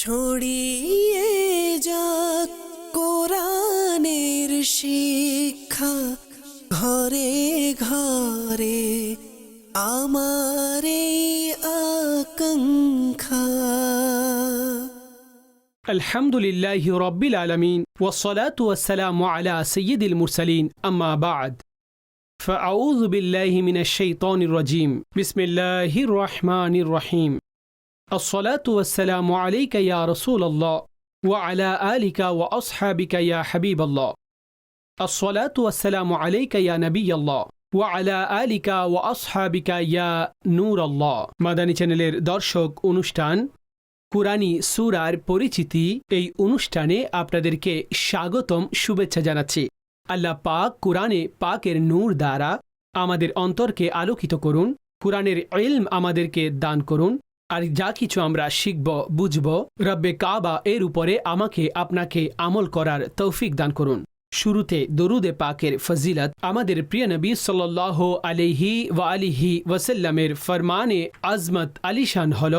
ছড়িয়ে যাক কোরআনের শিক্ষা ঘরে ঘরে আমার এই আকাঙ্ক্ষা الحمد لله رب العالمين والصلاة والسلام على سيد المرسلين أما بعد فأعوذ بالله من الشيطان الرجيم بسم الله الرحمن الرحيم الصلاة والسلام عليك يا رسول الله وعلى آلك وأصحابك يا حبيب الله الصلاة والسلام عليك يا نبي الله وعلى آلك وأصحابك يا نور الله মাদানী চ্যানেলের দর্শক অনুষ্ঠান কুরানি সুরার পরিচিতি এই অনুষ্ঠানে আপনাদেরকে স্বাগতম শুভেচ্ছা জানাচ্ছি আল্লাহ পাক কুরআনে পাকের নূর দ্বারা আমাদের অন্তরকে আলোকিত করুন কুরআনের ইলম আমাদেরকে দান করুন আর যা কিছু আমরা শিখব, বুঝব, রব্বে কাবা এর উপরে আমাকে, আপনাকে আমল করার তৌফিক দান করুন। শুরুতে দরুদে পাকের ফজিলত আমাদের প্রিয় নবী সাল্লাহ আলিহি ওয়া আলিহি ওয়াসাল্লামের ফরমানে আজমত আলিশান হল,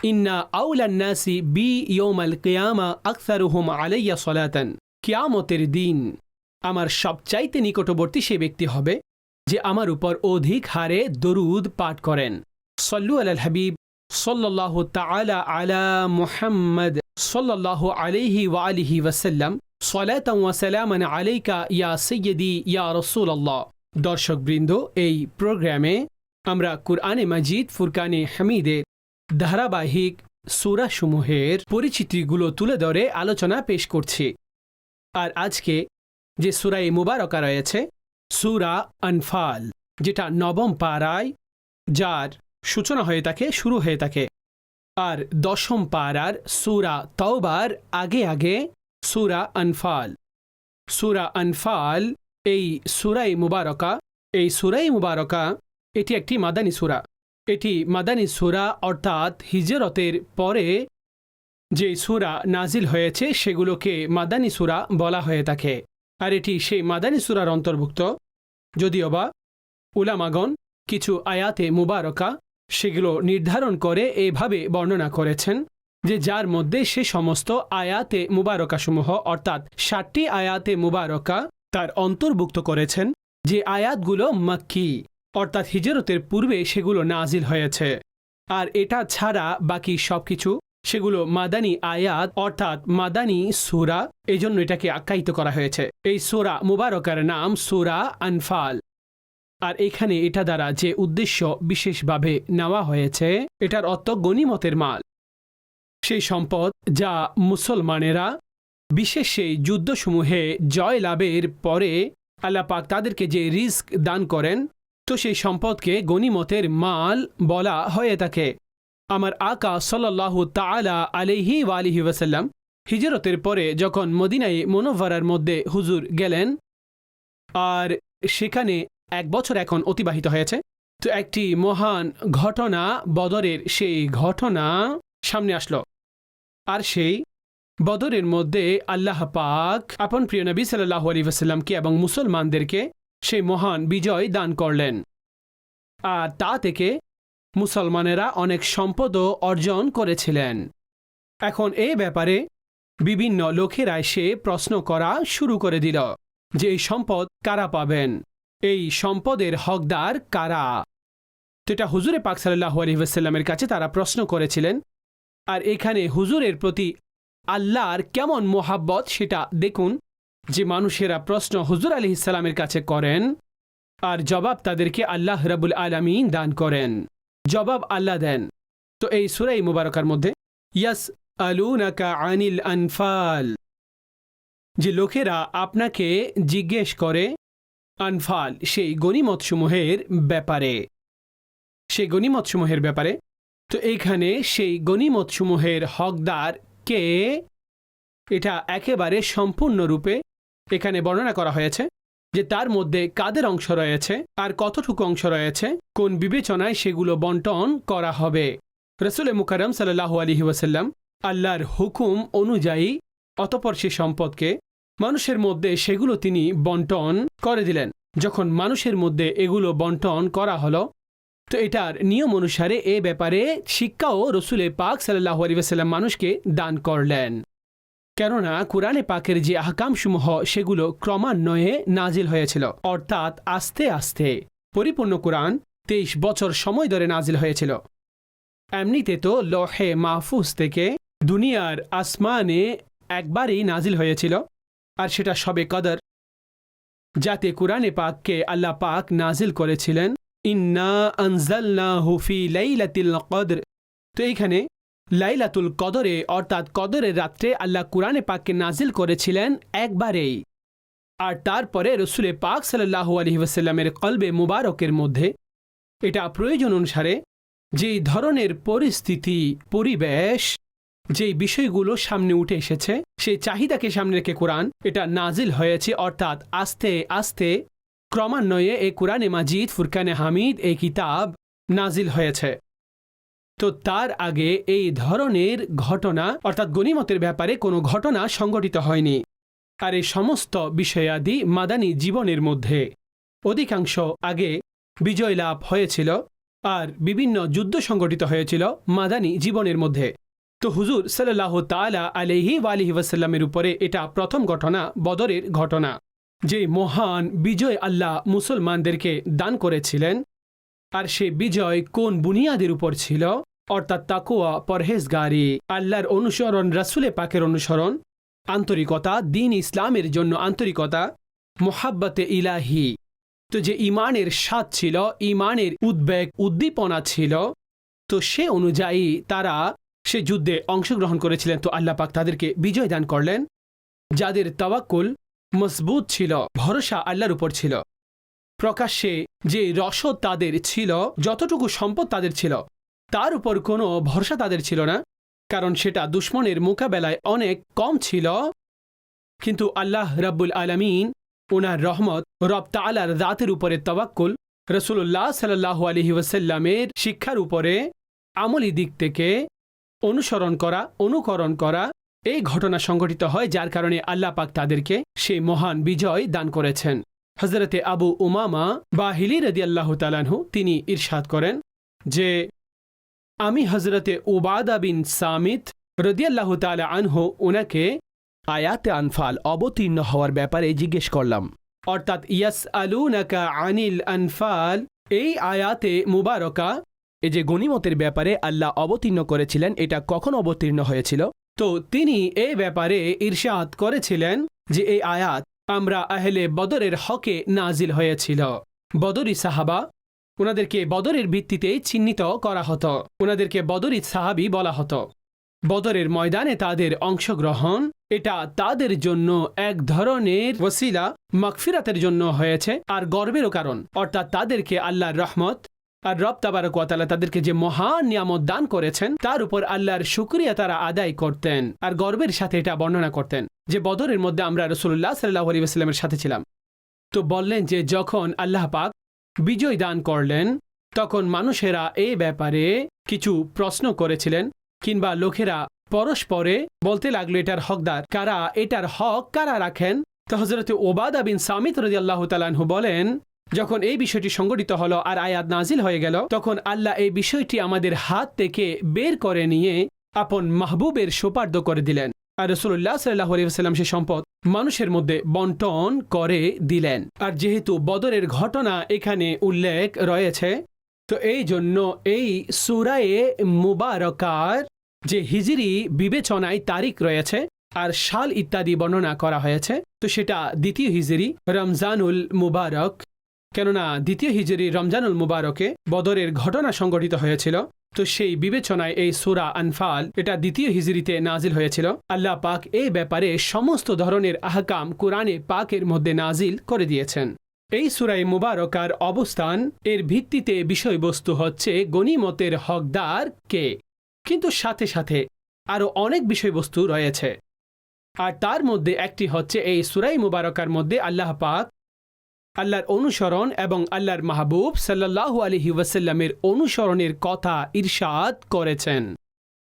ইন্না আউলান্নাসি বি ইয়ৌমাল কিয়ামা আকসারুহুম আলাইয়া সলাতন। কিয়ামতের দিন আমার সবচাইতে নিকটবর্তী সে ব্যক্তি হবে, যে আমার উপর অধিক হারে দরুদ পাঠ করেন। সল্লু আল হাবিব। সাল্লাহ তাআলা আলা মুহাম্মদ সাল্লাহ আলিহি ওয়াসাল্লাম। সলাতাম ওয়া সালামান আলাইকা ইয়া সৈয়দি ইয়া রাসূলুল্লাহ। দর্শকবৃন্দ, এই প্রোগ্রামে আমরা কুরআনে মাজিদ, ফুরকানে হামিদের ধারাবাহিক সুরাসমূহের পরিচিতিগুলো তুলে ধরে আলোচনা পেশ করছি। আর আজকে যে সুরাই মুবারকা রয়েছে, সুরা আনফাল, যেটা নবম পাড়ায়, যার সূচনা হয়ে থাকে, শুরু হয়ে থাকে। আর দশম পাড়ার সুরা তওবার আগে আগে সুরা আনফাল। সুরা আনফাল এই সুরাই মুবারকা, এই সুরাই মুবারকা এটি একটি মাদানী সুরা। এটি মাদানী সুরা অর্থাৎ হিজরতের পরে যে সুরা নাজিল হয়েছে সেগুলোকে মাদানী সুরা বলা হয়ে থাকে। আর এটি সেই মাদানী সুরার অন্তর্ভুক্ত। যদিও বা উলামাগণ কিছু আয়াতে মুবারকা সেগুলো নির্ধারণ করে এভাবে বর্ণনা করেছেন যে যার মধ্যে সে সমস্ত আয়াতে মুবারকাসমূহ, অর্থাৎ ষাটটি আয়াতে মুবারকা, তার অন্তর্ভুক্ত করেছেন যে আয়াতগুলো মাক্কি, অর্থাৎ হিজরতের পূর্বে সেগুলো নাজিল হয়েছে। আর এটা ছাড়া বাকি সবকিছু, সেগুলো মাদানী আয়াত, অর্থাৎ মাদানী সুরা এই জন্য এটাকে আখ্যায়িত করা হয়েছে। এই সুরা মুবারকার নাম সুরা আনফাল। আর এখানে এটা দ্বারা যে উদ্দেশ্য বিশেষভাবে নেওয়া হয়েছে, এটার অর্থ গণিমতের মাল। সেই সম্পদ যা মুসলমানেরা, বিশেষ সেই যুদ্ধসমূহে জয় লাভের পরে আল্লাপাক তাদেরকে যে রিস্ক দান করেন, তো সেই সম্পদকে গণিমতের মাল বলা হয়ে থাকে। আমার আকা সাল্লাহ তালা আলিহি ওয়ালিহি ওয়াসাল্লাম হিজরতের পরে যখন মদিনায় মনোভারার মধ্যে হুজুর গেলেন, আর সেখানে এক বছর এখন অতিবাহিত হয়েছে। তো একটি মহান ঘটনা, বদরের সেই ঘটনা সামনে আসলো। আর সেই বদরের মধ্যে আল্লাহ পাক আপন প্রিয় নবী সাল্লাহ আলী ওয়াসাল্লামকে এবং মুসলমানদেরকে সেই মহান বিজয় দান করলেন। আর তা থেকে মুসলমানেরা অনেক সম্পদও অর্জন করেছিলেন। এখন এই ব্যাপারে বিভিন্ন লোকেরা এসে প্রশ্ন করা শুরু করে দিল যে এই সম্পদ কারা পাবেন? এই সম্পদের হকদার কারা? তো এটা হুজুরে পাক সাল্লাহ আলহিহাস্লামের কাছে তারা প্রশ্ন করেছিলেন। আর এখানে হুজুরের প্রতি আল্লাহর কেমন মোহাব্বত সেটা দেখুন। যে মানুষেরা প্রশ্ন হুজুর আলি ইসলামের কাছে করেন, আর জবাব তাদেরকে আল্লাহ রাবুল আলমিন দান করেন। জবাব আল্লাহ দেন। তো এই সুরাই মুবারকার মধ্যে, ইয়াস আলুনাকা আনিল আনফাল। যে লোকেরা আপনাকে জিজ্ঞেস করে আনফাল সেই গণিমতসমূহের ব্যাপারে। সেই গণিমতসমূহের ব্যাপারে। তো এইখানে সেই গণিমতসমূহের হকদার কে? এটা একেবারে সম্পূর্ণরূপে এখানে বর্ণনা করা হয়েছে যে তার মধ্যে কাদের অংশ রয়েছে, আর কতটুকু অংশ রয়েছে, কোন বিবেচনায় সেগুলো বন্টন করা হবে। রসুল মুকারম সাল্লাহ আলহি ওয়াসাল্লাম আল্লাহর হুকুম অনুযায়ী অতপর সে সম্পদকে মানুষের মধ্যে সেগুলো তিনি বন্টন করে দিলেন। যখন মানুষের মধ্যে এগুলো বন্টন করা হলো, তো এটার নিয়ম অনুসারে এ ব্যাপারে শিক্ষাও রসুলে পাক সাল্লাহ আলিবাসাল্লাম মানুষকে দান করলেন। কেননা কোরআনে পাকের যে আহকামসমূহ, সেগুলো ক্রমান্বয়ে নাজিল হয়েছিল। অর্থাৎ আস্তে আস্তে পরিপূর্ণ কোরআন তেইশ বছর সময় ধরে নাজিল হয়েছিল। এমনিতে তো লহে মাহফুজ থেকে দুনিয়ার আসমানে একবারই নাজিল হয়েছিল। আর সেটা সবে কদর, যাতে কোরআনে পাককে আল্লাহ পাক নাজিল করেছিলেন। ইন্না হুফি লাইলাতিল কদর। তো এইখানে লাইলাতুল কদরে, অর্থাৎ কদরের রাত্রে আল্লাহ কোরআনে পাককে নাজিল করেছিলেন একবারেই। আর তারপরে রসুলে পাক সাল্লাহু আলহিবাসাল্লামের কলবে মুবারকের মধ্যে এটা প্রয়োজন অনুসারে যেই ধরনের পরিস্থিতি, পরিবেশ যেই বিষয়গুলো সামনে উঠে এসেছে সেই চাহিদাকে সামনে রেখে কোরআন এটা নাজিল হয়েছে, অর্থাৎ আস্তে আস্তে ক্রমান্বয়ে এই কোরআনে মাজিদ, ফুরকানে হামিদ এই কিতাব নাজিল হয়েছে। তো তার আগে এই ধরনের ঘটনা, অর্থাৎ গণিমতের ব্যাপারে কোনো ঘটনা সংঘটিত হয়নি। আর এই সমস্ত বিষয়াদি মাদানী জীবনের মধ্যে অধিকাংশ আগে বিজয় লাভ হয়েছিল, আর বিভিন্ন যুদ্ধ সংগঠিত হয়েছিল মাদানী জীবনের মধ্যে। তো হুজুর সাল্লাহ তালা আলহি ওয়ালিহি ওয়াসাল্লামের উপরে এটা প্রথম ঘটনা, বদরের ঘটনা। যে মহান বিজয় আল্লাহ মুসলমানদেরকে দান করেছিলেন, আর সে বিজয় কোন বুনিয়াদের উপর ছিল? অর্থাৎ তাকুয়া পরহেজগারি, আল্লাহর অনুসরণ রাসুলে পাকের অনুসরণ, আন্তরিকতা, দিন ইসলামের জন্য আন্তরিকতা, মোহাব্বতে ইলাহি। তো যে ইমানের স্বাদ ছিল ইমানের উদ্বেগ, উদ্দীপনা ছিল, তো সে অনুযায়ী তারা সে যুদ্ধে অংশগ্রহণ করেছিলেন। তো আল্লাহ পাক তাদেরকে বিজয় দান করলেন। যাদের তাওয়াক্কুল মজবুত ছিল, ভরসা আল্লাহর উপর ছিল। প্রকাশ্যে যে রসদ তাদের ছিল, যতটুকু সম্পদ তাদের ছিল, তার উপর কোনো ভরসা তাদের ছিল না। কারণ সেটা দুশ্মনের মোকাবেলায় অনেক কম ছিল। কিন্তু আল্লাহ রাব্বুল আলমিন ওনার রহমত রব তালার রাতের উপরে তওয়াক্কুল রসুল্লাহ সাল্লাহ আলহি ওয়াসাল্লামের শিক্ষার উপরে আমলি দিক থেকে অনুসরণ করা, অনুকরণ করা এই ঘটনা সংঘটিত হয় যার কারণে আল্লাহ পাক তাদেরকে সেই মহান বিজয় দান করেছেন। হজরতে আবু উমামা বা হিলি রদি আল্লাহ তালানহু তিনি ইরশাদ করেন যে, আমি হজরতে উবাদা বিন সামিত রদিয়াল্লাহ তালা আনহু ওনাকে আয়াতে আনফাল অবতীর্ণ হওয়ার ব্যাপারে জিজ্ঞেস করলাম। অর্থাৎ ইয়াস আলু নাকা আনিল আনফাল, এই আয়াতে মুবারকা এই যে গনিমতের ব্যাপারে আল্লাহ অবতীর্ণ করেছিলেন, এটা কখন অবতীর্ণ হয়েছিল? তো তিনি এই ব্যাপারে ঈর্ষাদ করেছিলেন যে এই আয়াত আমরা আহলে বদরের হকে নাজিল হয়েছিল। বদরি সাহাবা ওনাদেরকে বদরের ভিত্তিতে চিহ্নিত করা হতো। ওনাদেরকে বদরি সাহাবি বলা হতো। বদরের ময়দানে তাদের অংশগ্রহণ, এটা তাদের জন্য এক ধরনের ওসিলা মকফিরাতের জন্য হয়েছে, আর গর্বেরও কারণ। অর্থাৎ তাদেরকে আল্লাহর রহমত আর রব তাবারকালা তাদেরকে যে মহান নিয়ামত দান করেছেন, তার উপর আল্লাহর শুক্রিয়া তারা আদায় করতেন। আর গর্বের সাথে এটা বর্ণনা করতেন যে বদরের মধ্যে আমরা রসুল্লাহ সাল্লাহ আলী আসলামের সাথে ছিলাম। তো বললেন যে যখন আল্লাহ পাক বিজয় দান করলেন, তখন মানুষেরা এই ব্যাপারে কিছু প্রশ্ন করেছিলেন কিংবা লোকেরা পরস্পরে বলতে লাগল, এটার হকদার কারা? এটার হক কারা রাখেন? তো হজরত ওবাদা বিন সামিত রদি আল্লাহ বলেন যখন এই বিষয়টি সংগঠিত হলো আর আয়াত নাজিল হয়ে গেল, তখন আল্লাহ এই বিষয়টি আমাদের হাত থেকে বের করে নিয়ে আপন মাহবুবের সোপার্দ করে দিলেন। আর রসুল্লাহ সাল্লাহ আলিয়াল্লাম সে সম্পদ মানুষের মধ্যে বন্টন করে দিলেন। আর যেহেতু বদরের ঘটনা এখানে উল্লেখ রয়েছে, তো এই জন্য এই সুরায়ে মুবারকার যে হিজিরি বিবেচনায় তারিখ রয়েছে আর শাল ইত্যাদি বর্ণনা করা হয়েছে, তো সেটা দ্বিতীয় হিজরি রমজানুল মুবারক কেননা দ্বিতীয় হিজরি রমজানুল মুবারকে বদরের ঘটনা সংঘটিত হয়েছিল, তো সেই বিবেচনায় এই সুরা আনফাল এটা দ্বিতীয় হিজরিতে নাজিল হয়েছিল। আল্লাহ পাক এই ব্যাপারে সমস্ত ধরনের আহকাম কোরআনে পাকের মধ্যে নাজিল করে দিয়েছেন। এই সুরাই মুবারকার অবস্থান, এর ভিত্তিতে বিষয়বস্তু হচ্ছে গনিমতের হকদার কে। কিন্তু সাথে সাথে আরও অনেক বিষয়বস্তু রয়েছে। আর তার মধ্যে একটি হচ্ছে এই সুরাই মুবারকার মধ্যে আল্লাহ পাক আল্লাহর অনুসরণ এবং আল্লাহর মাহবুব সাল্লাহ আলহি ওয়াসাল্লামের অনুসরণের কথা ইরশাদ করেছেন।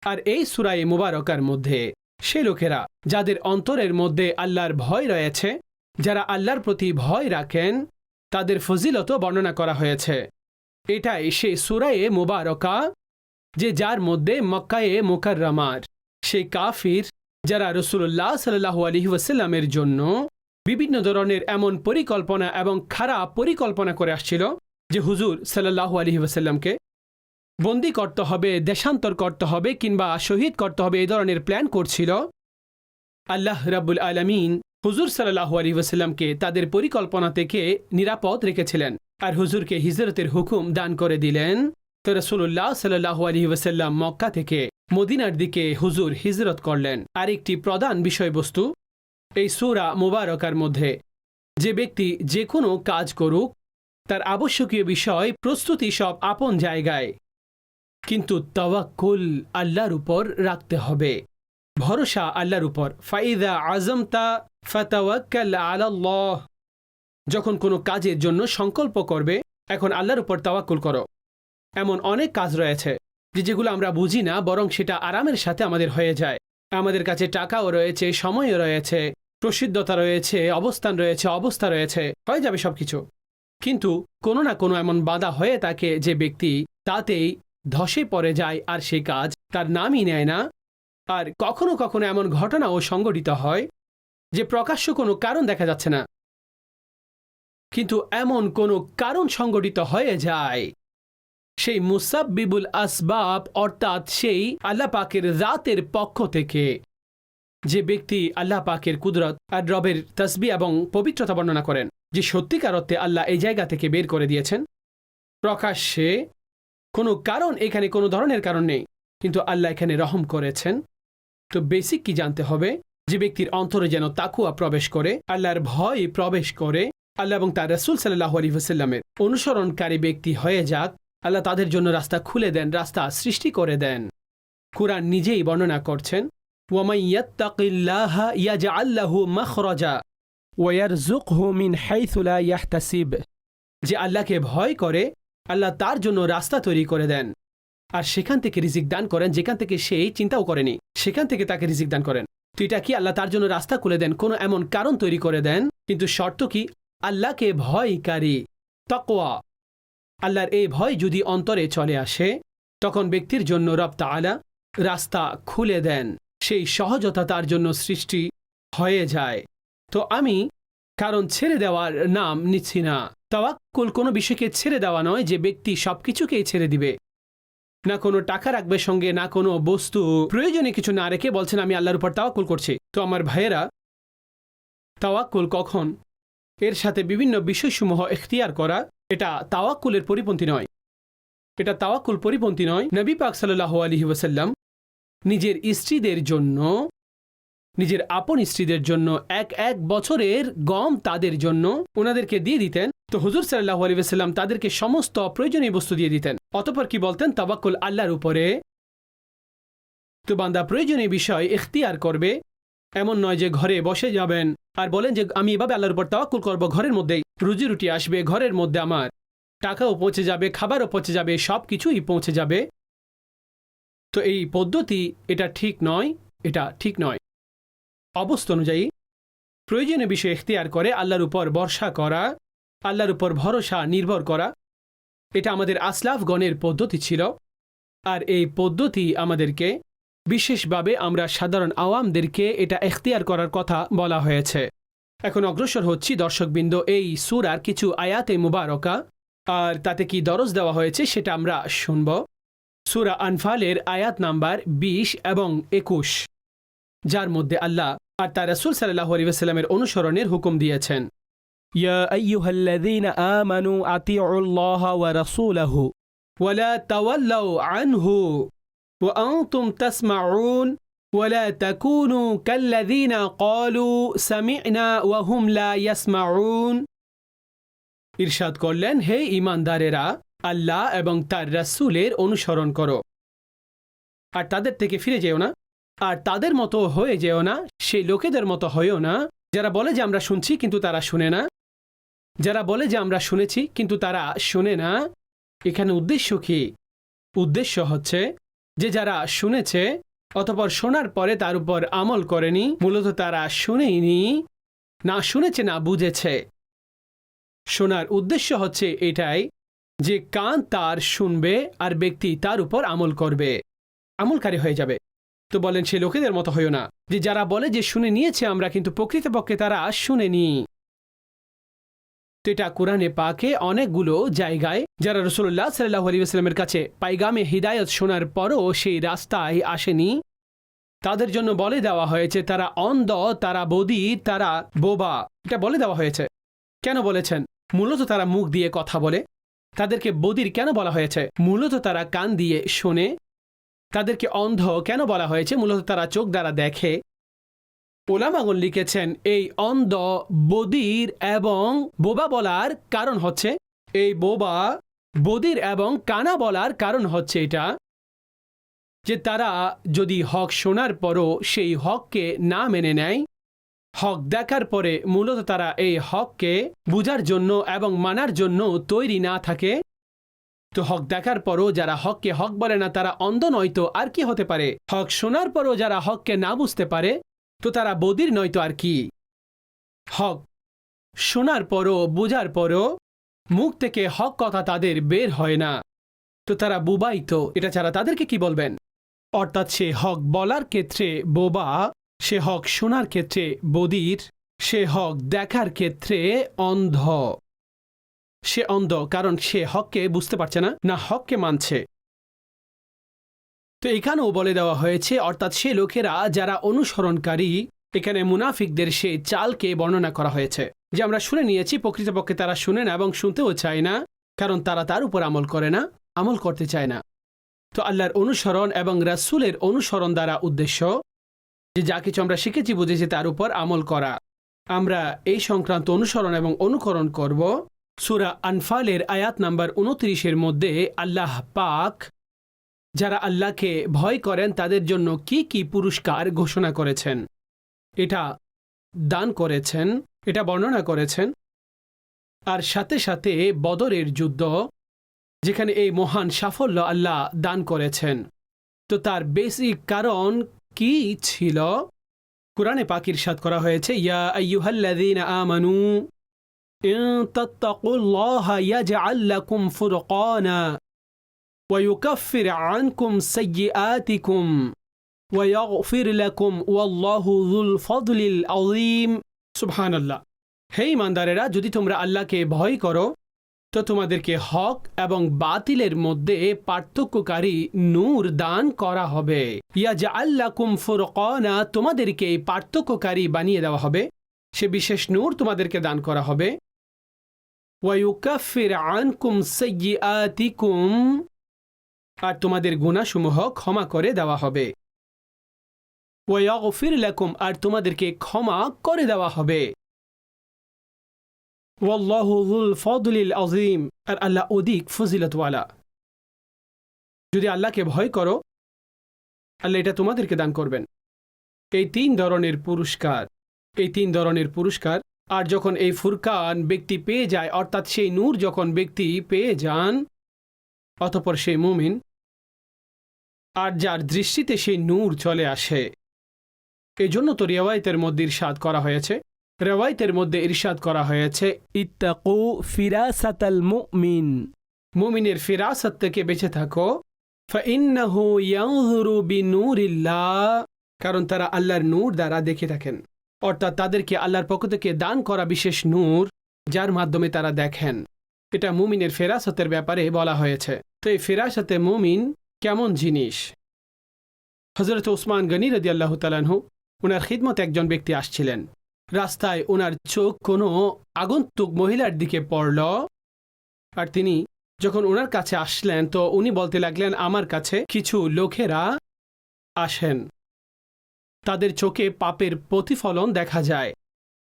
আর এই সুরাই মুবারকার মধ্যে সে লোকেরা যাদের অন্তরের মধ্যে আল্লাহর ভয় রয়েছে, যারা আল্লাহর প্রতি ভয় রাখেন, তাদের ফজিলত বর্ণনা করা হয়েছে। এটাই সে সুরায়ে মুবারকা, যে যার মধ্যে মক্কায়ে মোকাররমার, সেই কাফির যারা রসুল্লাহ সাল্লাহু আলহি ওয়াসাল্লামের জন্য বিভিন্ন ধরনের এমন পরিকল্পনা এবং খারাপ পরিকল্পনা করে আসছিল যে হুজুর সাল্লাহু আলহি ওয়াসাল্লামকে বন্দি করতে হবে, দেশান্তর করতে হবে কিংবা শহীদ করতে হবে এই ধরনের প্ল্যান করছিল। আল্লাহ রাব্বুল আলমিন হুজুর সাল্লাহু আলী ওয়াসাল্লামকে তাদের পরিকল্পনা থেকে নিরাপদ রেখেছিলেন আর হুজুরকে হিজরতের হুকুম দান করে দিলেন। তো রসুল্লাহ সাল্লাহু আলী ওয়াসাল্লাম মক্কা থেকে মদিনার দিকে হুজুর হিজরত করলেন। আরেকটি প্রধান বিষয়বস্তু এই সুরা মুবারকার মধ্যে। যে ব্যক্তি যে কোনো কাজ করুক, তার আবশ্যকীয় বিষয়, প্রস্তুতি সব আপন জায়গায়। কিন্তু তাওয়াক্কুল আল্লাহর উপর রাখতে হবে। ভরসা আল্লাহর উপর। ফাইদা আজমতা ফাতাওয়াক্কাল আলাল্লাহ। যখন কোনো কাজের জন্য সংকল্প করবে, এখন আল্লাহর উপর তাওয়াক্কুল করো। এমন অনেক কাজ রয়েছে যে যেগুলো আমরা বুঝি না, বরং সেটা আরামের সাথে আমাদের হয়ে যায়। আমাদের কাছে টাকাও রয়েছে, সময়ও রয়েছে। প্রসিদ্ধতা রয়েছে, অবস্থান রয়েছে, অবস্থা রয়েছে, হয়ে যাবে সবকিছু। কিন্তু কোনো না কোনো এমন বাধা হয়ে থাকে যে ব্যক্তি তাতেই ধসে পড়ে যায় আর সেই কাজ তার নামই নেয় না। আর কখনো কখনো এমন ঘটনাও সংঘটিত হয় যে প্রকাশ্য কোনো কারণ দেখা যাচ্ছে না। কিন্তু এমন কোনো কারণ সংঘটিত হয়ে যায়, সেই মুসাব্বিবুল আসবাব অর্থাৎ সেই আল্লাপাকের রাতের পক্ষ থেকে। যে ব্যক্তি আল্লাহ পাকের কুদরত আর রবের তসবি এবং পবিত্রতা বর্ণনা করেন, যে সত্যিকার অর্থে আল্লাহ এই জায়গা থেকে বের করে দিয়েছেন, প্রকাশ্যে কোনো কারণ এখানে কোনো ধরনের কারণ নেই, কিন্তু আল্লাহ এখানে রহম করেছেন। তো বেসিক কি জানতে হবে? যে ব্যক্তির অন্তরে যেন তাকুয়া প্রবেশ করে, আল্লাহর ভয় প্রবেশ করে, আল্লাহ এবং তার রসুল সাল্লাহ আলী হুসাল্লামের অনুসরণকারী ব্যক্তি হয়ে যাক, আল্লাহ তাদের জন্য রাস্তা খুলে দেন, রাস্তা সৃষ্টি করে দেন। কুরআন নিজেই বর্ণনা করছেন ওয়ামাই ইয়াত্তাকিল্লাহা ইয়াজআল্লাহু মাখরাজা ওয়ারযুকহু মিন হাইথু লা ইয়াহতাসিব যে আল্লাহকে ভয় করে, আল্লাহ তার জন্য রাস্তা তৈরি করে দেন। আর সেখান থেকে রিজিক দান করেন, যেখান থেকে সেই চিন্তাও করেনি। সেখান থেকে তাকে রিজিক দান করেন। তো এটা কি আল্লাহ তার জন্য রাস্তা খুলে দেন, কোনো এমন কারণ তৈরি করে দেন? কিন্তু শর্ত কি? আল্লাহকে ভয়কারী তকোয়া আল্লাহর এই ভয় যদি অন্তরে চলে আসে, তখন ব্যক্তির জন্য রব তাআলা রাস্তা খুলে দেন। সেই সহজতা তার জন্য সৃষ্টি হয়ে যায়। তো আমি কারণ ছেড়ে দেওয়ার নাম নিচ্ছি না। তাওয়াক্কুল কোনো বিষয়কে ছেড়ে দেওয়া নয় যে ব্যক্তি সবকিছুকেই ছেড়ে দিবে। না কোনো টাকা রাখবে সঙ্গে, না কোনো বস্তু। প্রয়োজনে কিছু না রেখে বলছেন, আমি আল্লাহর উপর তাওয়াক্কুল করছি। তো আমার ভাইয়েরা, তাওয়াক্কুল কখন? এর সাথে বিভিন্ন বিষয়সমূহ এখতিয়ার করা, এটা তাওয়াক্কুলের পরিপন্থী নয়। এটা তাওয়াক্কুল পরিপন্থী নয়। নবী পাক সাল্লাহ আলহি ওয়াসাল্লাম নিজের স্ত্রীদের জন্য, নিজের আপন স্ত্রীদের জন্য এক এক বছরের গম তাদের জন্য ওনাদেরকে দিয়ে দিতেন। তো হুজুর সাল্লাহ আলী ওয়াসাল্লাম তাদেরকে সমস্ত প্রয়োজনীয় বস্তু দিয়ে দিতেন। অতপর কি বলতেন? তাবাক্কুল আল্লাহর উপরে। তো বান্দা প্রয়োজনীয় বিষয় এখতিয়ার করবে। এমন নয় যে ঘরে বসে যাবেন আর বলেন যে আমি এভাবে আল্লাহর উপর তাওয়াক্কুল করব, ঘরের মধ্যেই রুজি রুটি আসবে, ঘরের মধ্যে আমার টাকাও পৌঁছে যাবে, খাবারও পৌঁছে যাবে সব কিছুই পৌঁছে যাবে। তো এই পদ্ধতি এটা ঠিক নয়, এটা ঠিক নয়। অবস্থা অনুযায়ী প্রয়োজনীয় বিষয় এখতিয়ার করে আল্লাহর উপর ভরসা করা, আল্লাহর উপর ভরসা নির্ভর করা, এটা আমাদের আসলাফগণের পদ্ধতি ছিল। আর এই পদ্ধতি আমাদেরকে বিশেষভাবে আমরা সাধারণ আওয়ামদেরকে এটা এখতিয়ার করার কথা বলা হয়েছে। এখন অগ্রসর হচ্ছি দর্শকবৃন্দ, এই সুরার কিছু আয়াতে মুবারকা, আর তাতে কি দরজ দেওয়া হয়েছে সেটা আমরা শুনব। সুরা আনফালের আয়াত নাম্বার বিশ এবং একুশ যার মধ্যে আল্লাহ আর তার রসুল সাল্লাহ আলিবাস্লামের অনুসরণের হুকুম দিয়েছেন يا أيها الذين آمنوا أطيعوا الله ورسوله ولا تولوا عنه وأنتم تسمعون ولا تكونوا كالذين قالوا سمعنا وهم لا يسمعون ইরশাদ করলেন হে ইমানদারেরা আল্লাহ এবং তার রাসূলের অনুসরণ করো। আর তাদের থেকে ফিরে যেও না। আর তাদের মতো হয়ে যেও না। সেই লোকেদের মতো হয়েও না। যারা বলে যে আমরা শুনছি, কিন্তু তারা শুনে না। যারা বলে যে আমরা শুনেছি, কিন্তু তারা শুনে না। এখানে উদ্দেশ্য কি? উদ্দেশ্য হচ্ছে যে যারা শুনেছে, অতপর শোনার পরে তার উপর আমল করেনি, মূলত তারা শুনেইনি, না শুনেছে, না বুঝেছে। শোনার উদ্দেশ্য হচ্ছে এটাই যে কান তার শুনবে আর ব্যক্তি তার উপর আমল করবে, আমলকারী হয়ে যাবে। তো বলেন, সে লোকেদের মতো হইও না। যে যারা বলে যে শুনে নিয়েছে আমরা, কিন্তু প্রকৃতপক্ষে তারা শুনেনি। তো এটা কোরআনে পাকে অনেকগুলো জায়গায়, যারা রসুল্লাহ সাল্লাহ আলী আসলামের কাছে পাইগামে হৃদায়ত শোনার পরও সেই রাস্তায় আসেনি, তাদের জন্য বলে দেওয়া হয়েছে, তারা অন্ধ, তারা বদি, তারা বোবা। এটা বলে দেওয়া হয়েছে। কেন বলেছেন? মূলত তারা মুখ দিয়ে কথা বলে। তাদেরকে বদির কেন বলা হয়েছে? মূলত তারা কান দিয়ে শোনে। তাদেরকে অন্ধ কেন বলা হয়েছে? মূলত তারা চোখ দ্বারা দেখে। ওলামাগন লিখেছেন, এই অন্ধ বদির এবং বোবা বলার কারণ হচ্ছে এই বোবা বদির এবং কানা বলার কারণ হচ্ছে এটা, যে তারা যদি হক শোনার পরও সেই হককে না মেনে নেয় হক দেখার পরে মূলত তারা এই হককে বুঝার জন্য এবং মানার জন্য তৈরি না থাকে। তো হক দেখার পরও যারা হককে হক বলে না, তারা অন্ধ নয়তো আর কি হতে পারে? হক শোনার পরও যারা হককে না বুঝতে পারে, তো তারা বদির নয়তো আর কি? হক শোনার পরও, বোঝার পরও মুখ থেকে হক কথা তাদের বের হয় না। তো তারা বুবাই তো, এটা ছাড়া তাদেরকে কি বলবেন? অর্থাৎ সে হক বলার ক্ষেত্রে বোবা সে হক শোনার ক্ষেত্রে বদির, সে হক দেখার ক্ষেত্রে অন্ধ। সে অন্ধ, কারণ সে হককে বুঝতে পারছে না না হককে মানছে। তো এখানেও বলে দেওয়া হয়েছে, অর্থাৎ সে লোকেরা যারা অনুসরণকারী, এখানে মুনাফিকদের সে চালকে বর্ণনা করা হয়েছে। যে আমরা শুনে নিয়েছি, প্রকৃতপক্ষে তারা শুনে না এবং শুনতেও চায় না, কারণ তারা তার উপর আমল করে না, আমল করতে চায় না। তো আল্লাহর অনুসরণ এবং রাসূলের অনুসরণ দ্বারা উদ্দেশ্য যে যা কিছু আমরা শিখেছি, বুঝেছি, তার উপর আমল করা। আমরা এই সংক্রান্ত অনুসরণ এবং অনুকরণ করব সুরা আনফালের আয়াত নাম্বার উনত্রিশের মধ্যে, আল্লাহ পাক যারা আল্লাহকে ভয় করেন, তাদের জন্য কি কি পুরস্কার ঘোষণা করেছেন? এটা দান করেছেন, এটা বর্ণনা করেছেন। আর সাথে সাথে বদরের যুদ্ধ, যেখানে এই মহান সাফল্য আল্লাহ দান করেছেন। তো তার বেসিক কারণ কি ছিল? কোরআনে পাকির ইরশাদ করা হয়েছে, ইয়া আইয়ুহাল্লাযীনা আমানু, ইন তাত্তাকুল্লাহা ইয়াজআল লাকুম ফুরকানা ওয়া ইউকাফফির আনকুম সাইয়্যাতিকুম ওয়া ইয়াগফির লাকুম ওয়াল্লাহু যুল ফদলিল আযীম। সুবহানাল্লাহ। হে ইমানদারেরা যদি তোমরা আল্লাহকে ভয় করো তো তোমাদেরকে হক এবং বাতিলের মধ্যে পার্থক্যকারী নূর দান করা হবে। ইয়া যা আল্লাকুম ফুরকানা, তোমাদেরকে এই পার্থক্যকারী বানিয়ে দেওয়া হবে। সে বিশেষ নূর তোমাদেরকে দান করা হবে। ওয়ায়ুকাফির আনকুম সাইয়্যাতিকুম, আর তোমাদের গুণাসমূহ ক্ষমা করে দেওয়া হবে। ওয়াগফির লাকুম, আর তোমাদেরকে ক্ষমা করে দেওয়া হবে। ওয়াল্লাহু যুল ফদলিল আযীম আর আল্লাহ অধিক ফজিলতওয়ালা যদি আল্লাহকে ভয় করো, আল্লাহ এটা তোমাদেরকে দান করবেন। এই তিন ধরনের পুরস্কার, এই তিন ধরনের পুরস্কার, আর যখন এই ফুরকান ব্যক্তি পেয়ে যায়, অর্থাৎ সেই নূর যখন ব্যক্তি পেয়ে যান, অতপর সেই মুমিন, আর যার দৃষ্টিতে সেই নূর চলে আসে। এই জন্য তো রেওয়ায়তের মধ্যে ইরশাদ করা হয়েছে। রেওয়ায়তের মধ্যে ইরশাদ করা হয়েছে, ইত্তাকু ফিরাসাতাল মুমিন। মুমিনের ফিরাসাত থেকে বেঁচে থাকো। ফাইন্নাহু ইয়ানজুরু বিনূরিল্লাহ। কারণ তারা আল্লাহর নূর দ্বারা দেখে থাকেন। অর্থাৎ তাদেরকে আল্লাহর পক্ষ থেকে দান করা বিশেষ নূর, যার মাধ্যমে তারা দেখেন। এটা মুমিনের ফেরাসতের ব্যাপারে বলা হয়েছে। তো এই ফেরাসতে মুমিন কেমন জিনিস? হজরত ওসমান গনি রদি আল্লাহ তালাহু ওনার খিদমত একজন ব্যক্তি আসছিলেন। রাস্তায় ওনার চোখ কোনো আগন্তুক মহিলার দিকে পড়ল। আর তিনি যখন ওনার কাছে আসলেন, তো উনি বলতে লাগলেন, আমার কাছে কিছু লোকেরা আসেন। তাদের চোখে পাপের প্রতিফলন দেখা যায়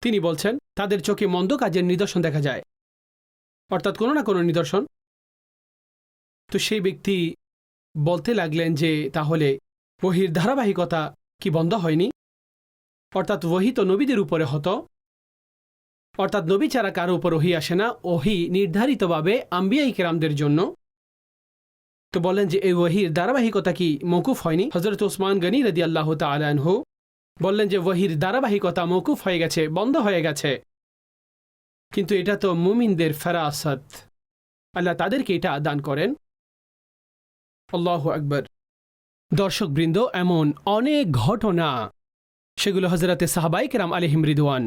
তিনি বলছেন, তাদের চোখে মন্দ কাজের নিদর্শন দেখা যায়। অর্থাৎ কোনো না কোনো নিদর্শন। তো সেই ব্যক্তি বলতে লাগলেন যে, তাহলে ওহির ধারাবাহিকতা কি বন্ধ হয়নি? অর্থাৎ ওহি তো নবীদের উপরে হতো। অর্থাৎ নবী ছাড়া কারও উপর ওহি আসে না, ওহি নির্ধারিতভাবে আম্বিয়াই কেরামদের জন্য। তো বলেন যে এই ওহির ধারাবাহিকতা কি মকুফ হয়নি? হজরত ওসমান গনি রদি আল্লাহ তালানহু বললেন যে ওহির ধারাবাহিকতা মকুফ হয়ে গেছে, বন্ধ হয়ে গেছে। কিন্তু এটা তো মুমিনদের ফেরাসত। আল্লাহ তাদেরকে এটা দান করেন। আল্লাহ আকবর। দর্শকবৃন্দ, এমন অনেক ঘটনা সেগুলো হজরতে সাহাবাইকেরাম আলহিম রিদওয়ান।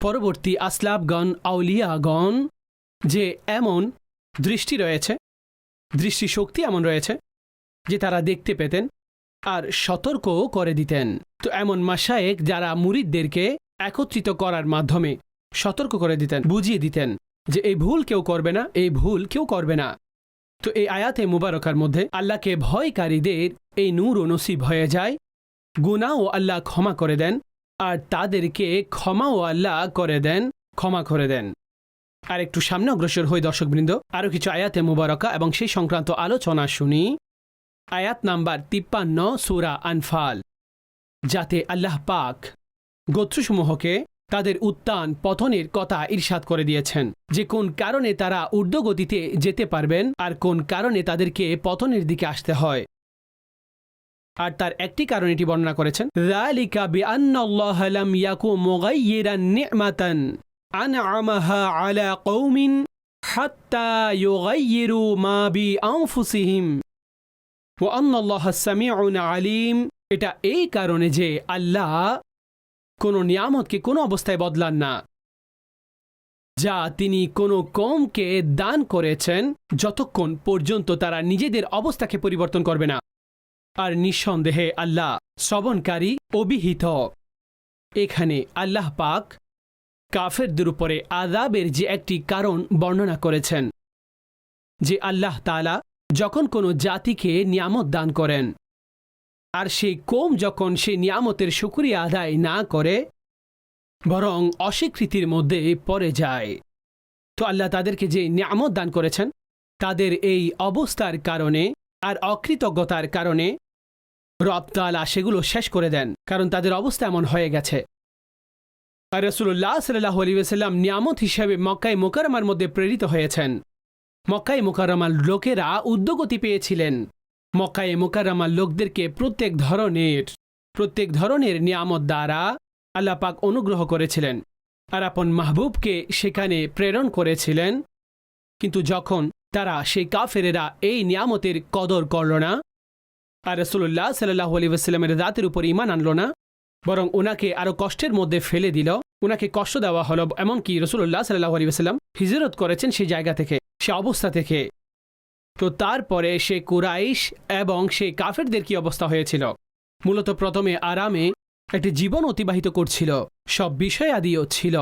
পরবর্তী আসলাবগণ, আউলিয়াগণ, যে এমন দৃষ্টি রয়েছে, দৃষ্টিশক্তি এমন রয়েছে, যে তারা দেখতে পেতেন আর সতর্কও করে দিতেন। তো এমন মাসায়েক যারা মুরিদদেরকে একত্রিত করার মাধ্যমে সতর্ক করে দিতেন, বুঝিয়ে দিতেন যে এই ভুল কেউ করবে না, এই ভুল কেউ করবে না। তো এই আয়াতে মুবারকার মধ্যে আল্লাহকে ভয়কারীদের এই নূর ও নসিব হয়ে যায়। গুনাও আল্লাহ ক্ষমা করে দেন, আর তাদেরকে ক্ষমাও আল্লাহ করে দেন, ক্ষমা করে দেন। আর একটু সামনে অগ্রসর হই দর্শকবৃন্দ, আরও কিছু আয়াতে মুবারকা এবং সেই সংক্রান্ত আলোচনা শুনি। আয়াত নাম্বার তিপ্পান্ন, সুরা আনফাল। যাতে আল্লাহ পাক গোত্রসমূহকে তাদের উত্থান পতনের কথা ঈর্ষাদ করে দিয়েছেন, যে কোন কারণে তারা ঊর্ধ্বগতিতে যেতে পারবেন আর কোন কারণে তাদেরকে পতনের দিকে আসতে হয়। আর তার একটি কারণ এটি বর্ণনা করেছেন, যালিকা বিআন্নাল্লাহ লাম ইয়াকু মুগায়্যিরান নি'মাতান আনআমাহা আলা কওমিন হাত্তা ইউগায়্যিরু মা বি বিআনফুসিহিম। ওয়া আন্নাল্লাহ সামিউন আলিম। এটা এই কারণে যে আল্লাহ কোনো নিয়ামতকে কোনো অবস্থায় বদলান না, যা তিনি কোনো কমকে দান করেছেন যতক্ষণ পর্যন্ত তারা নিজেদের অবস্থাকে পরিবর্তন করবে না। আর নিঃসন্দেহে আল্লাহ শ্রবণকারী, অবিহিত। এখানে আল্লাহ পাক কাফেরদের উপরে আদাবের যে একটি কারণ বর্ণনা করেছেন, যে আল্লাহ তালা যখন কোনো জাতিকে নিয়ামত দান করেন, আর সেই কোম যখন সেই নিয়ামতের শুকরিয়া আদায় না করে, বরং অস্বীকৃতির মধ্যে পড়ে যায়। তো আল্লাহ তাদেরকে যে নিয়ামত দান করেছেন, তাদের এই অবস্থার কারণে আর অকৃতজ্ঞতার কারণে রবতালা সেগুলো শেষ করে দেন, কারণ তাদের অবস্থা এমন হয়ে গেছে। আর রসুল্লাহ সাল্লাহ আলী সাল্লাম নিয়ামত হিসেবে মক্কাই মোকারমার মধ্যে প্রেরিত হয়েছেন। মক্কাই মোকারমার লোকেরা উদ্যোগতি পেয়েছিলেন। মক্কায় মোকারমার লোকদেরকে প্রত্যেক ধরনের প্রত্যেক ধরনের নিয়ামত দ্বারা আল্লাপাক অনুগ্রহ করেছিলেন। আর আপন মাহবুবকে সেখানে প্রেরণ করেছিলেন। কিন্তু যখন তারা সেই কাফেরেরা এই নিয়ামতের কদর করল না আর রসুল্লাহ সাল্লাহ আলী ওসাল্লামের রাতের উপর ইমান আনল না, বরং ওনাকে আরও কষ্টের মধ্যে ফেলে দিল। ওনাকে কষ্ট দেওয়া হলো, এমনকি রসুল্লাহ সাল্লাহ আলী ওসাল্লাম হিজরত করেছেন সেই জায়গা থেকে, সে অবস্থা থেকে। তো তারপরে সে কুরাইশ এবং সেই কাফেরদের কি অবস্থা হয়েছিল? মূলত প্রথমে আরামে একটি জীবন অতিবাহিত করছিল, সব বিষয় আদিও ছিল।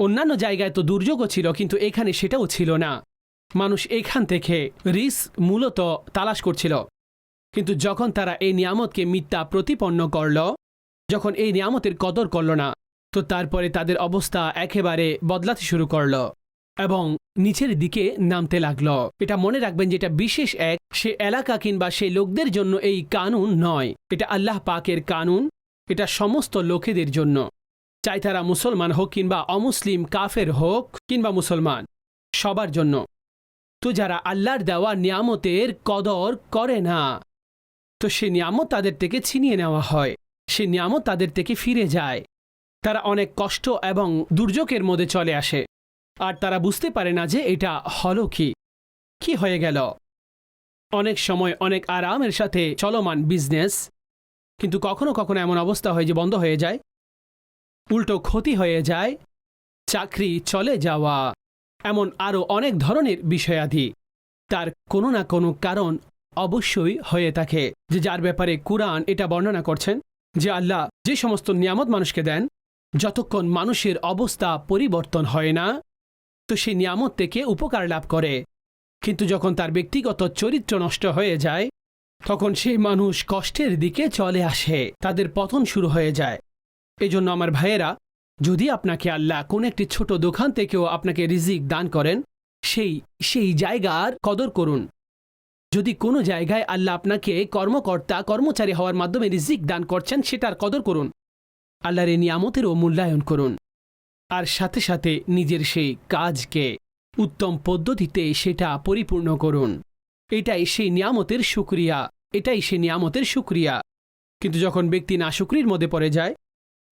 অন্যান্য জায়গায় তো দুর্যোগও ছিল, কিন্তু এখানে সেটাও ছিল না। মানুষ এখান থেকে রিস মূলত তালাশ করছিল। কিন্তু যখন তারা এই নিয়ামতকে মিথ্যা প্রতিপন্ন করল, যখন এই নিয়ামতের কদর করল না, তো তারপরে তাদের অবস্থা একেবারে বদলাতে শুরু করল এবং নিচের দিকে নামতে লাগল। এটা মনে রাখবেন যে এটা বিশেষ এক সে এলাকা কিংবা সে লোকদের জন্য এই কানুন নয়। এটা আল্লাহ পাকের কানুন, এটা সমস্ত লোকেদের জন্য। চাই তারা মুসলমান হোক কিংবা অমুসলিম, কাফের হোক কিংবা মুসলমান, সবার জন্য। তো যারা আল্লাহর দেওয়া নিয়ামতের কদর করে না তো সে নিয়ামত তাদের থেকে ছিনিয়ে নেওয়া হয়। সে নিয়ামত তাদের থেকে ফিরে যায়। তারা অনেক কষ্ট এবং দুর্যোগের মধ্যে চলে আসে। আর তারা বুঝতে পারে না যে এটা হলো কি। কি হয়ে গেল? অনেক সময় অনেক আরামের সাথে চলমান বিজনেস কিন্তু কখনো কখনো এমন অবস্থা হয় যে বন্ধ হয়ে যায়। উল্টো ক্ষতি হয়ে যায়। চাকরি চলে যাওয়া। এমন আরও অনেক ধরনের বিষয়াদি। তার কোনো না কোনো কারণ অবশ্যই হয়ে থাকে যে যার ব্যাপারে কুরআন এটা বর্ণনা করছেন যে আল্লাহ যে সমস্ত নিয়ামত মানুষকে দেন, যতক্ষণ মানুষের অবস্থা পরিবর্তন হয় না, তো সে নিয়ামত থেকে উপকার লাভ করে। কিন্তু যখন তার ব্যক্তিগত চরিত্র নষ্ট হয়ে যায়, তখন সেই মানুষ কষ্টের দিকে চলে আসে, তাদের পতন শুরু হয়ে যায়। এজন্য আমার ভাইয়েরা, যদি আপনাকে আল্লাহ কোন একটি ছোট দোকান থেকেও আপনাকে রিজিক দান করেন, সেই সেই জায়গার কদর করুন। যদি কোনো জায়গায় আল্লাহ আপনাকে কর্মকর্তা, কর্মচারী হওয়ার মাধ্যমে রিজিক দান করছেন, সেটার কদর করুন। আল্লাহর এই নিয়ামতেরও মূল্যায়ন করুন। আর সাথে সাথে নিজের সেই কাজকে উত্তম পদ্ধতিতে সেটা পরিপূর্ণ করুন। এটাই সেই নিয়ামতের সুক্রিয়া এটাই সেই নিয়ামতের সুক্রিয়া কিন্তু যখন ব্যক্তি না শুক্রির মধ্যে পড়ে যায়,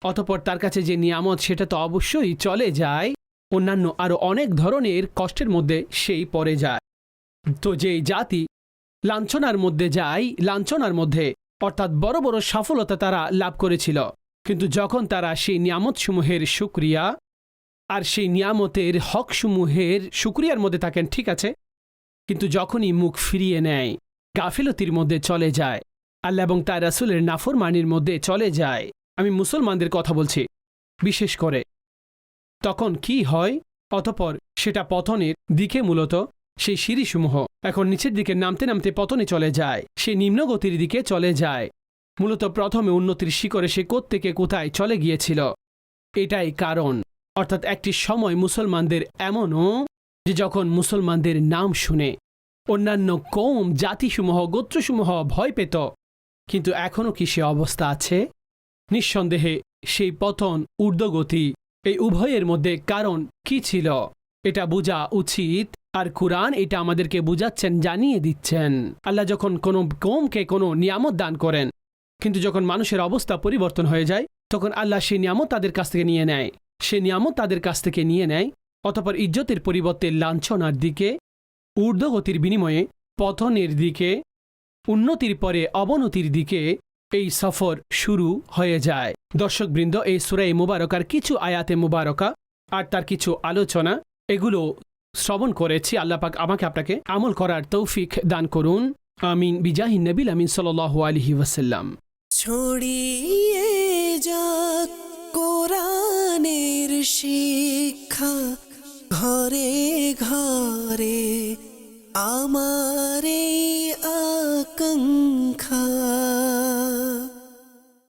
অতপর তার কাছে যে নিয়ামত, সেটা তো অবশ্যই চলে যায়, অন্যান্য আরও অনেক ধরনের কষ্টের মধ্যে সেই পড়ে যায়। তো যে জাতি লাঞ্ছনার মধ্যে যায়, লাঞ্ছনার মধ্যে। অর্থাৎ বড় বড় সফলতা তারা লাভ করেছিল। কিন্তু যখন তারা সেই নিয়ামতসমূহের সুক্রিয়া আর সেই নিয়ামতের হকসমূহের সুক্রিয়ার মধ্যে থাকেন, ঠিক আছে? কিন্তু যখনই মুখ ফিরিয়ে নেয়, গাফিলতির মধ্যে চলে যায়, আল্লাহ এবং তার রাসুলের নাফরমানির মধ্যে চলে যায়। আমি মুসলমানদের কথা বলছি, বিশেষ করে। তখন কি হয়? অতপর সেটা পতনের দিকে মূলত সেই সিঁড়িসমূহ এখন নিচের দিকে নামতে নামতে পতনে চলে যায়। সে নিম্নগতির দিকে চলে যায়। মূলত প্রথমে উন্নতির শিখরে সে কোত্থেকে কোথায় চলে গিয়েছিল। এটাই কারণ। অর্থাৎ একটি সময় মুসলমানদের এমনও যে যখন মুসলমানদের নাম শুনে, অন্যান্য কৌম, জাতিসমূহ, গোত্রসমূহ ভয় পেত। কিন্তু এখনও কি সে অবস্থা আছে? নিঃসন্দেহে সেই পতন ঊর্ধ্বগতি, এই উভয়ের মধ্যে কারণ কি ছিল? এটা বোঝা উচিত আর কুরআন এটা আমাদেরকে বুঝাচ্ছেন, জানিয়ে দিচ্ছেন। আল্লাহ যখন কোনো কৌমকে কোনো নিয়ামত দান করেন, কিন্তু যখন মানুষের অবস্থা পরিবর্তন হয়ে যায়, তখন আল্লাহ সেই নিয়ামত তাদের কাছ থেকে নিয়ে নেয়। সে নিয়ামত তাদের কাছ থেকে নিয়ে নেয়, অতপর ইজ্জতের পরিবর্তে লাঞ্ছনার দিকে, ঊর্ধ্বগতির বিনিময়ে, পতনের দিকে, উন্নতির পরে অবনতির দিকে এই সফর শুরু হয়ে যায়। দর্শকবৃন্দ, এই সুরাই মুবারকার কিছু আয়াতে মুবারকা আর তার কিছু আলোচনা, এগুলো শ্রবণ করেছি আল্লাপাক আমাকে আপনাকে আমল করার তৌফিক দান করুন। আমিন। বিজাহি নবিল আমিন সাল আলহি ওয়াসাল্লাম। ছড়িয়ে যাক কোরআনের শিক্ষা ঘরে ঘরে, আমার আকাঙ্ক্ষা।